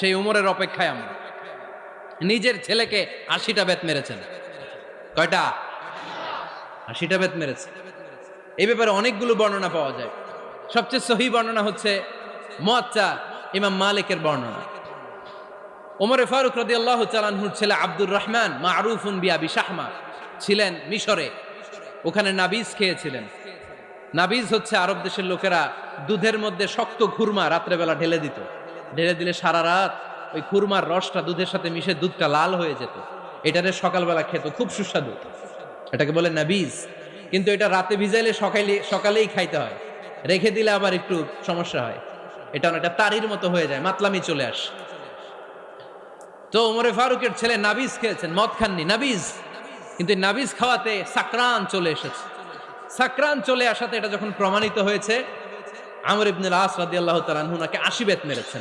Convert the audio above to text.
সেই উমরের অপেক্ষায় আমরা। নিজের ছেলেকে আশিটা বেত মেরেছেন। কয়টা? আশিটা বেত মেরেছে। এই ব্যাপারে অনেকগুলো বর্ণনা পাওয়া যায়। সবচেয়ে সহি বর্ণনা হচ্ছে মোয়াচ্চা ইমাম মালিকের বর্ণনা। ওমরে ফারুক রদি আল্লাহ চালানহুর ছেলে আব্দুর রহমান মারুফুন বিয়াবি শাহমা ছিলেন মিশরে। ওখানে নাবিজ খেয়েছিলেন। নাবিজ হচ্ছে আরব দেশের লোকেরা দুধের মধ্যে শক্ত খুরমা রাত্রেবেলা ঢেলে দিত। ঢেলে দিলে সারা রাত ওই খুরমার রসটা দুধের সাথে মিশে দুধটা লাল হয়ে যেত। এটারে সকালবেলা খেত, খুব সুস্বাদু। এটাকে বলে নাবিজ। কিন্তু এটা রাতে ভিজাইলে সকালে সকালেই খাইতে হয়। রেখে দিলে আবার একটু সমস্যা হয়। এটা অনেকটা তারির মতো হয়ে যায়, মাতলামি চলে আসে। তো ওমরে ফারুকের ছেলে নাবিজ খেয়েছেন, মদ খাননি, নাবিজ। কিন্তু নাবিজ খাওয়াতে সাকরান চলে এসেছে। সাকরান চলে আসাতে এটা যখন প্রমাণিত হয়েছে, আমর ইবনুল আস রাদিয়াল্লাহু তাআলা আনহু নাকি আশি বেত মেরেছেন।